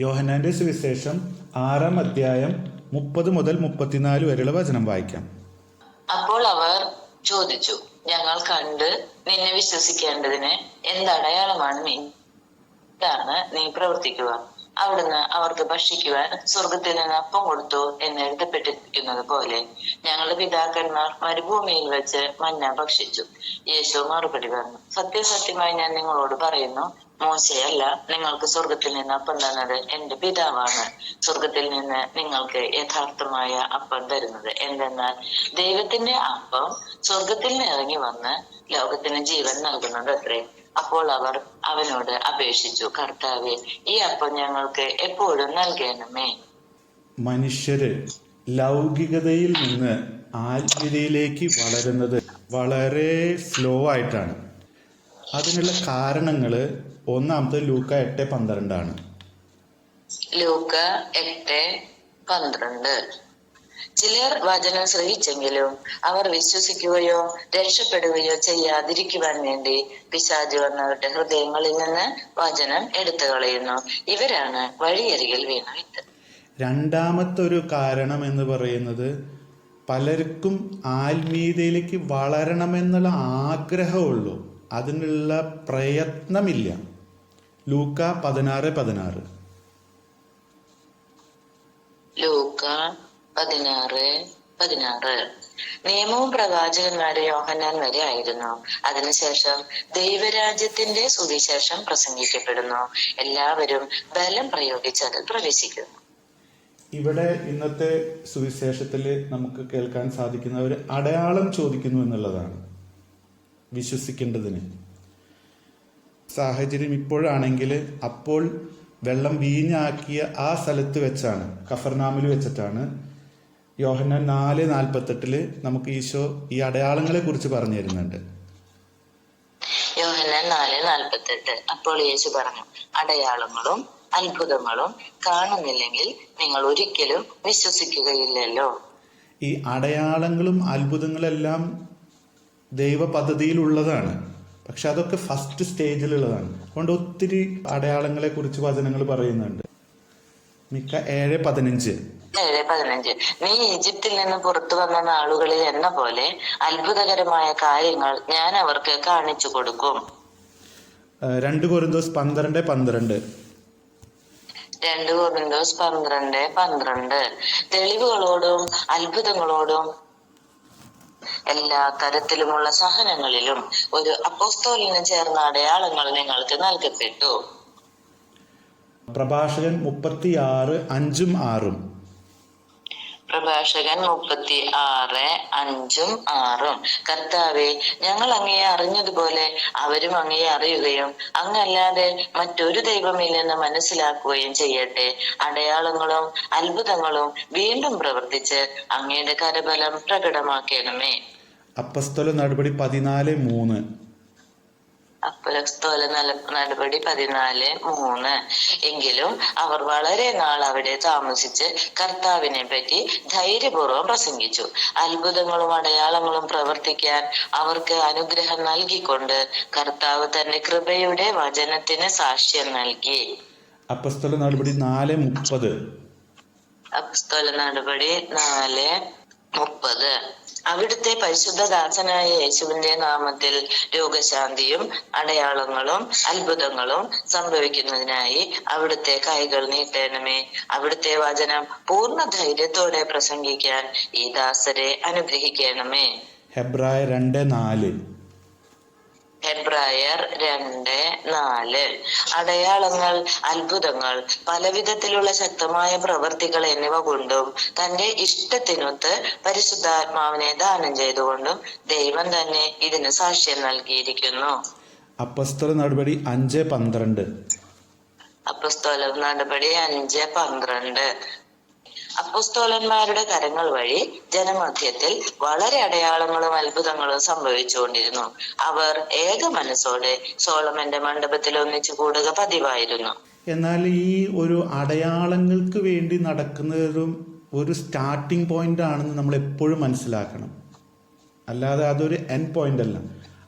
യോഹനാന്റെ സുവിശേഷം ആറാം അധ്യായം മുപ്പത് മുതൽ മുപ്പത്തിനാല് വരെയുള്ള വചനം വായിക്കാം. അപ്പോൾ അവർ ചോദിച്ചു ഞങ്ങൾ കണ്ട് നിന്നെ വിശ്വസിക്കേണ്ടതിന് എന്തടയാളമാണ് നീ? ഇതാണ് നീ പ്രവർത്തിക്കുക. അവിടുന്ന് അവർക്ക് ഭക്ഷിക്കുവാൻ സ്വർഗത്തിൽ നിന്ന് അപ്പം കൊടുത്തു എന്ന് എഴുതപ്പെട്ടിരിക്കുന്നത് പോലെ ഞങ്ങളുടെ പിതാക്കന്മാർ മരുഭൂമിയിൽ വെച്ച് മഞ്ഞ ഭക്ഷിച്ചു. യേശു മറുപടി പറഞ്ഞു സത്യസത്യമായി ഞാൻ നിങ്ങളോട് പറയുന്നു മോശയല്ല. നിങ്ങൾക്ക് സ്വർഗത്തിൽ നിന്ന് അപ്പം തന്നത് എന്റെ പിതാവാണ്. സ്വർഗത്തിൽ നിന്ന് നിങ്ങൾക്ക് യഥാർത്ഥമായ അപ്പം തരുന്നത്. എന്തെന്നാൽ ദൈവത്തിന്റെ അപ്പം സ്വർഗത്തിൽ നിന്ന് ഇറങ്ങി വന്ന് ലോകത്തിന് ജീവൻ നൽകുന്നത് അത്രേ. അപ്പോൾ അവർ അവനോട് അപേക്ഷിച്ചു കർത്താവെ ഈ അപ്പം ഞങ്ങൾക്ക് എപ്പോഴും നൽകണമേ. മനുഷ്യര് ലൗകികതയിൽ നിന്ന് ആത്മീയതയിലേക്ക് വളരുന്നത് വളരെ സ്ലോ ആയിട്ടാണ്. അതിനുള്ള കാരണങ്ങൾ ഒന്നാമത്തെ ലൂക്ക എട്ട് പന്ത്രണ്ടാണ്. ലൂക്ക എട്ട് പന്ത്രണ്ട്. ചിലർ വചനം ശ്രഹിച്ചെങ്കിലും അവർ വിശ്വസിക്കുകയോ രക്ഷപ്പെടുകയോ ചെയ്യാതിരിക്കുവാൻ വേണ്ടി പിശാജ് വന്നവരുടെ ഹൃദയങ്ങളിൽ നിന്ന് വചനം എടുത്തു കളയുന്നു. ഇവരാണ് വഴിയരികിൽ വീണ രണ്ടാമത്തെ ഒരു കാരണം എന്ന് പറയുന്നത് പലർക്കും ആത്മീയതയിലേക്ക് വളരണമെന്നുള്ള ആഗ്രഹമുള്ളൂ അതിനുള്ള പ്രയത്നമില്ല. ലൂക്ക പതിനാറ് പതിനാറ്. ലൂക്ക പതിനാറ് പതിനാറ്. നിയമവും പ്രവാചകന്മാരെ യോഹന്നാൻ വരെ ആയിരുന്നു. അതിനുശേഷം ദൈവരാജ്യത്തിന്റെ സുവിശേഷം പ്രസംഗിക്കപ്പെടുന്നു. എല്ലാവരും ബലം പ്രയോഗിച്ച് അതിൽ പ്രവേശിക്കുന്നു. ഇവിടെ ഇന്നത്തെ സുവിശേഷത്തിൽ നമുക്ക് കേൾക്കാൻ സാധിക്കുന്ന ഒരു അടയാളം ചോദിക്കുന്നു എന്നുള്ളതാണ്. വിശ്വസിക്കേണ്ടതിന്. സാഹചര്യം ഇപ്പോഴാണെങ്കിൽ അപ്പോൾ വെള്ളം വീഞ്ഞാക്കിയ ആ സ്ഥലത്ത് വെച്ചാണ് കഫർനാമിൽ വെച്ചിട്ടാണ് യോഹന്നാൻ നാല് നാൽപ്പത്തെട്ടിൽ നമുക്ക് ഈശോ ഈ അടയാളങ്ങളെ കുറിച്ച് പറഞ്ഞു തരുന്നുണ്ട്. യോഹന്നാൻ നാല് നാൽപ്പത്തെട്ട് അപ്പോൾ യേശു പറഞ്ഞു അടയാളങ്ങളും അത്ഭുതങ്ങളും കാണുന്നില്ലെങ്കിൽ നിങ്ങൾ ഒരിക്കലും വിശ്വസിക്കുകയില്ലല്ലോ. ഈ അടയാളങ്ങളും അത്ഭുതങ്ങളെല്ലാം ദൈവ പദ്ധതിയിലുള്ളതാണ് പക്ഷെ അതൊക്കെ ഫസ്റ്റ് സ്റ്റേജിലുള്ളതാണ് അതുകൊണ്ട് ഒത്തിരി അടയാളങ്ങളെ കുറിച്ച് വചനങ്ങൾ പറയുന്നുണ്ട്. മിക്ക ഏഴ് പതിനഞ്ച്. ഏഴ് പതിനഞ്ച്. നീ ഈജിപ്തിൽ നിന്ന് പുറത്തു വന്ന നാളുകളിൽ എന്ന പോലെ അത്ഭുതകരമായ കാര്യങ്ങൾ ഞാൻ അവർക്ക് കാണിച്ചു കൊടുക്കും. രണ്ട് കൊരിന്തോസ് പന്ത്രണ്ട് പന്ത്രണ്ട്. രണ്ട് കൊറിന്തോസ് പന്ത്രണ്ട് പന്ത്രണ്ട്. തെളിവുകളോടും അത്ഭുതങ്ങളോടും എല്ലാ തരത്തിലുമുള്ള സഹനങ്ങളിലും ഒരു അപ്പോസ്തോലിന് ചേർന്ന അടയാളങ്ങൾ നിങ്ങൾക്ക് നൽകപ്പെട്ടു. പ്രഭാഷകൻ മുപ്പത്തി ആറ് അഞ്ചും ആറും. പ്രഭാഷകൻ മുപ്പത്തി ആറ് അഞ്ചും ആറും. കർത്താവെ ഞങ്ങൾ അങ്ങയെ അറിഞ്ഞതുപോലെ അവരും അങ്ങയെ അറിയുകയും അങ്ങല്ലാതെ മറ്റൊരു ദൈവമില്ലെന്ന് മനസ്സിലാക്കുകയും ചെയ്യട്ടെ. അടയാളങ്ങളും അത്ഭുതങ്ങളും വീണ്ടും പ്രവർത്തിച്ച് അങ്ങയുടെ കരബലം പ്രകടമാക്കണമേ. അപ്പസ്തല നടപടി പതിനാല് മൂന്ന്. അപ്പലസ്തോല നല നടപടി പതിനാല് മൂന്ന് എങ്കിലും അവർ വളരെ നാൾ അവിടെ താമസിച്ച് കർത്താവിനെ പറ്റി ധൈര്യപൂർവം പ്രസംഗിച്ചു. അത്ഭുതങ്ങളും അടയാളങ്ങളും പ്രവർത്തിക്കാൻ അവർക്ക് അനുഗ്രഹം നൽകിക്കൊണ്ട് കർത്താവ് തന്റെ കൃപയുടെ വചനത്തിന് സാക്ഷ്യം നൽകി. അപ്പസ്തോല നടപടി നാല് മുപ്പത്. അപ്പസ്തോല നടപടി നാല് മുപ്പത്. അവിടുത്തെ പരിശുദ്ധദാസനായ യേശുവിന്റെ നാമത്തിൽ രോഗശാന്തിയും അടയാളങ്ങളും അത്ഭുതങ്ങളും സംഭവിക്കുന്നതിനായി അവിടുത്തെ കൈകൾ നീട്ടണമേ. അവിടുത്തെ വചനം പൂർണ ധൈര്യത്തോടെ പ്രസംഗിക്കാൻ ഈ ദാസരെ അനുഗ്രഹിക്കണമേ. ഹെബ്രായ രണ്ട് നാല്. ഹെബ്രായർ രണ്ട് നാല്. അടയാളങ്ങൾ അത്ഭുതങ്ങൾ പലവിധത്തിലുള്ള ശക്തമായ പ്രവർത്തികൾ എന്നിവ കൊണ്ടും തന്റെ ഇഷ്ടത്തിനൊത്ത് പരിശുദ്ധാത്മാവിനെ ദാനം ചെയ്തുകൊണ്ടും ദൈവം തന്നെ ഇതിന് സാക്ഷ്യം നൽകിയിരിക്കുന്നു. അപ്പസ്തല നടപടി അഞ്ച് പന്ത്രണ്ട്. അപ്പസ്തോല നടപടി അഞ്ച് പന്ത്രണ്ട്. അപ്പസ്തോലന്മാരുടെ കരങ്ങൾ വഴി ജനമധ്യത്തിൽ വളരെ അടയാളങ്ങളും അത്ഭുതങ്ങളും സംഭവിച്ചുകൊണ്ടിരുന്നു. അവർ ഏക മനസ്സോടെ സോളമന്റെ മണ്ഡപത്തിൽ ഒന്നിച്ചു കൂടുക പതിവായിരുന്നു. എന്നാൽ ഈ ഒരു അടയാളങ്ങൾക്ക് വേണ്ടി നടക്കുന്നതും ഒരു സ്റ്റാർട്ടിംഗ് പോയിന്റ് ആണെന്ന് നമ്മൾ എപ്പോഴും മനസ്സിലാക്കണം. അല്ലാതെ അതൊരു എൻ പോയിന്റ് അല്ല.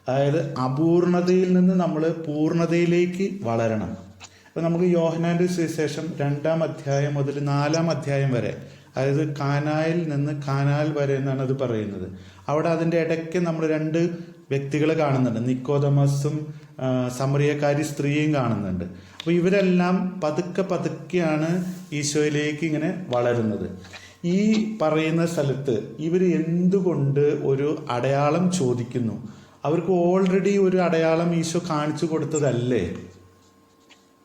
അതായത് അപൂർണതയിൽ നിന്ന് നമ്മൾ പൂർണതയിലേക്ക് വളരണം. അപ്പൊ നമുക്ക് യോഹനാന്റെ സുവിശേഷം രണ്ടാം അധ്യായം മുതൽ നാലാം അധ്യായം വരെ അതായത് കാനായിൽ നിന്ന് കാനാൽ വരെ എന്നാണ് അത് പറയുന്നത്. അവിടെ അതിന്റെ ഇടയ്ക്ക് നമ്മൾ രണ്ട് വ്യക്തികളെ കാണുന്നുണ്ട്. നിക്കോതമസും സമറിയക്കാരി സ്ത്രീയും കാണുന്നുണ്ട്. അപ്പോൾ ഇവരെല്ലാം പതുക്കെ പതുക്കെയാണ് ഈശോയിലേക്ക് ഇങ്ങനെ വളരുന്നത്. ഈ പറയുന്ന സ്ഥലത്ത് ഇവർ എന്തുകൊണ്ട് ഒരു അടയാളം ചോദിക്കുന്നു? അവർക്ക് ഓൾറെഡി ഒരു അടയാളം ഈശോ കാണിച്ചു കൊടുത്തതല്ലേ?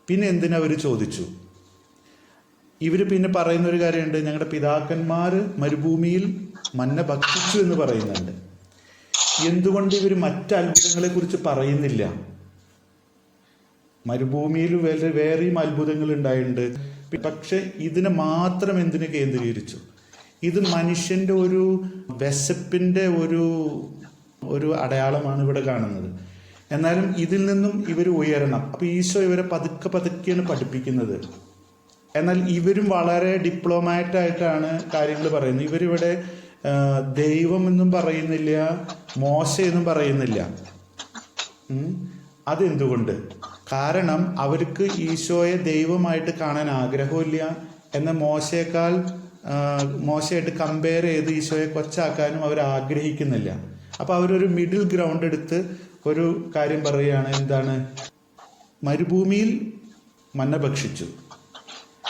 പിന്നെ എന്തിനാ അവർ ചോദിച്ചു? ഇവർ പിന്നെ പറയുന്ന ഒരു കാര്യമുണ്ട് ഞങ്ങളുടെ പിതാക്കന്മാർ മരുഭൂമിയിൽ മന്ന ഭക്ഷിച്ചു എന്ന് പറയുന്നുണ്ട്. എന്തുകൊണ്ട് ഇവർ മറ്റ് അത്ഭുതങ്ങളെ കുറിച്ച് പറയുന്നില്ല? മരുഭൂമിയിൽ വേറെ വേറെയും അത്ഭുതങ്ങൾ ഉണ്ടായിട്ടുണ്ട് പക്ഷെ ഇതിനെ മാത്രം എന്തിനു കേന്ദ്രീകരിച്ചു? ഇത് മനുഷ്യന്റെ ഒരു വിശപ്പിന്റെ ഒരു ഒരു അടയാളമാണ് ഇവിടെ കാണുന്നത്. എന്നാലും ഇതിൽ നിന്നും ഇവർ ഉയരണം. അപ്പോൾ ഈശോ ഇവരെ പതുക്കെ പതുക്കെയാണ് പഠിപ്പിക്കുന്നത്. എന്നാൽ ഇവരും വളരെ ഡിപ്ലോമാറ്റായിട്ടാണ് കാര്യങ്ങൾ പറയുന്നത്. ഇവരിവിടെ ദൈവം എന്നും പറയുന്നില്ല മോശ എന്നും പറയുന്നില്ല. അതെന്തുകൊണ്ട്? കാരണം അവർക്ക് ഈശോയെ ദൈവമായിട്ട് കാണാൻ ആഗ്രഹമില്ല എന്ന മോശയേക്കാൾ മോശമായിട്ട് കമ്പയർ ചെയ്ത് ഈശോയെ കൊച്ചാക്കാനും അവർ ആഗ്രഹിക്കുന്നില്ല. അപ്പൊ അവരൊരു മിഡിൽ ഗ്രൗണ്ട് എടുത്ത് ഒരു കാര്യം പറയുകയാണ് എന്താണ്? മരുഭൂമിയിൽ മന്ന ഭക്ഷിച്ചു.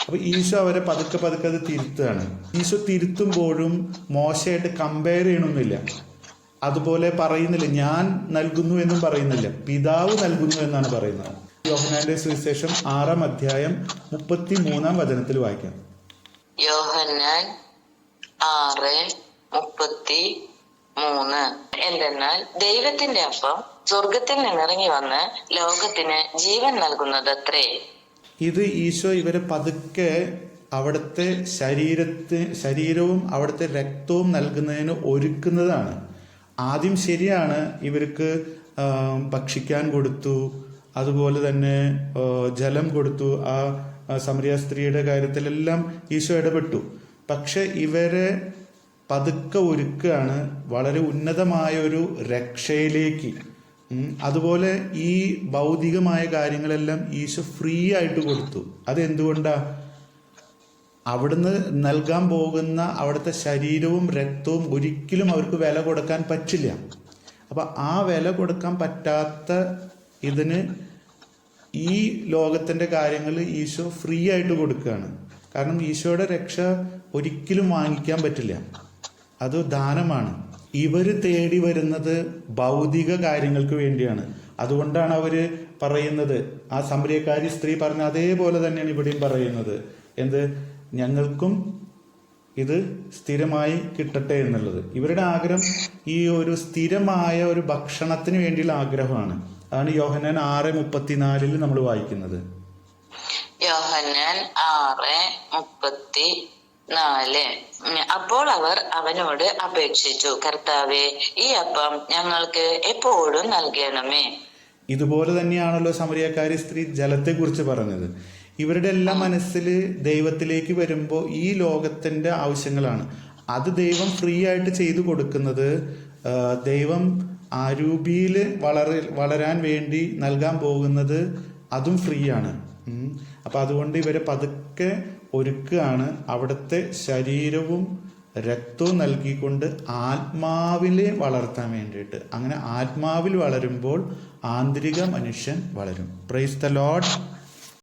അപ്പൊ ഈശോ അവരെ പതുക്കെ പതുക്കെ അത് തിരുത്തുകയാണ്. ഈശോ തിരുത്തുമ്പോഴും മോശമായിട്ട് കമ്പയർ ചെയ്യണമെന്നില്ല അതുപോലെ പറയുന്നില്ല ഞാൻ നൽകുന്നു എന്നും പറയുന്നില്ല. പിതാവ് നൽകുന്നു എന്നാണ് പറയുന്നത്. യോഹനാന്റെ സുവിശേഷം ആറാം അധ്യായം മുപ്പത്തി മൂന്നാം വചനത്തിൽ വായിക്കാം. യോഹന്നാൻ ആറ് മുപ്പത്തി മൂന്ന് എന്തെന്നാൽ ദൈവത്തിന്റെ അപ്പം സ്വർഗത്തിൽ നിന്നിറങ്ങി വന്ന് ലോകത്തിന് ജീവൻ നൽകുന്നതത്രേ. ഇത് ഈശോ ഇവരെ പതുക്കെ അവിടുത്തെ ശരീരത്തെ ശരീരവും അവിടുത്തെ രക്തവും നൽകുന്നതിന് ഒരുക്കുന്നതാണ്. ആദ്യം ശരിയാണ് ഇവർക്ക് ഭക്ഷിക്കാൻ കൊടുത്തു. അതുപോലെ തന്നെ ജലം കൊടുത്തു. ആ സമരിയ സ്ത്രീയുടെ കാര്യത്തിലെല്ലാം ഈശോ ഇടപെട്ടു. പക്ഷെ ഇവരെ പതുക്കെ ഒരുക്കുകയാണ് വളരെ ഉന്നതമായ ഒരു രക്ഷയിലേക്ക്. അതുപോലെ ഈ ഭൗതികമായ കാര്യങ്ങളെല്ലാം ഈശോ ഫ്രീ ആയിട്ട് കൊടുത്തു. അതെന്തുകൊണ്ടാ? അവിടുന്ന് നൽകാൻ പോകുന്ന അവിടുത്തെ ശരീരവും രക്തവും ഒരിക്കലും അവർക്ക് വില കൊടുക്കാൻ പറ്റില്ല. അപ്പൊ ആ വില കൊടുക്കാൻ പറ്റാത്ത ഇതിന് ഈ ലോകത്തിന്റെ കാര്യങ്ങൾ ഈശോ ഫ്രീ ആയിട്ട് കൊടുക്കുകയാണ്. കാരണം ഈശോയുടെ രക്ഷ ഒരിക്കലും വാങ്ങിക്കാൻ പറ്റില്ല. അത് ദാനമാണ്. ഇവർ തേടി വരുന്നത് ഭൗതിക കാര്യങ്ങൾക്ക് വേണ്ടിയാണ്. അതുകൊണ്ടാണ് അവർ പറയുന്നത് ആ സംരയക്കാരി സ്ത്രീ പറഞ്ഞ അതേപോലെ തന്നെയാണ് ഇവിടെയും പറയുന്നത്. എന്ത്? ഞങ്ങൾക്കും ഇത് സ്ഥിരമായി കിട്ടട്ടെ എന്നുള്ളത്. ഇവരുടെ ആഗ്രഹം ഈ ഒരു സ്ഥിരമായ ഒരു ഭക്ഷണത്തിന് വേണ്ടിയുള്ള ആഗ്രഹമാണ്. അതാണ് യോഹനാൻ ആറ് മുപ്പത്തിനാലിൽ നമ്മൾ വായിക്കുന്നത്. യോഹനാൻ ആറ് മുപ്പത്തി നാല്. അപ്പോൾ അവർ അവനോട് അപേക്ഷിച്ചു കർത്താവെ ഈ അപ്പം ഞങ്ങൾക്ക് എപ്പോഴും നൽകണമേ. ഇതുപോലെ തന്നെയാണല്ലോ സമരിയക്കാരി സ്ത്രീ ജലത്തെക്കുറിച്ച് പറഞ്ഞത്. ഇവരുടെ എല്ലാം മനസ്സിൽ ദൈവത്തിലേക്ക് വരുമ്പോൾ ഈ ലോകത്തിന്റെ ആവശ്യങ്ങളാണ്. അത് ദൈവം ഫ്രീ ആയിട്ട് ചെയ്തു കൊടുക്കുന്നത് ദൈവം ആരൂപിയിൽ വളര വളരാൻ വേണ്ടി നൽകാൻ പോകുന്നത് അതും ഫ്രീ ആണ്. അപ്പൊ അതുകൊണ്ട് ഇവരെ പതുക്കെ ഒരുക്കുകയാണ്. അവിടുത്തെ ശരീരവും രക്തവും നൽകിക്കൊണ്ട് ആത്മാവിലെ വളർത്താൻ വേണ്ടിയിട്ട്. അങ്ങനെ ആത്മാവിൽ വളരുമ്പോൾ ആന്തരിക മനുഷ്യൻ വളരും. Praise the load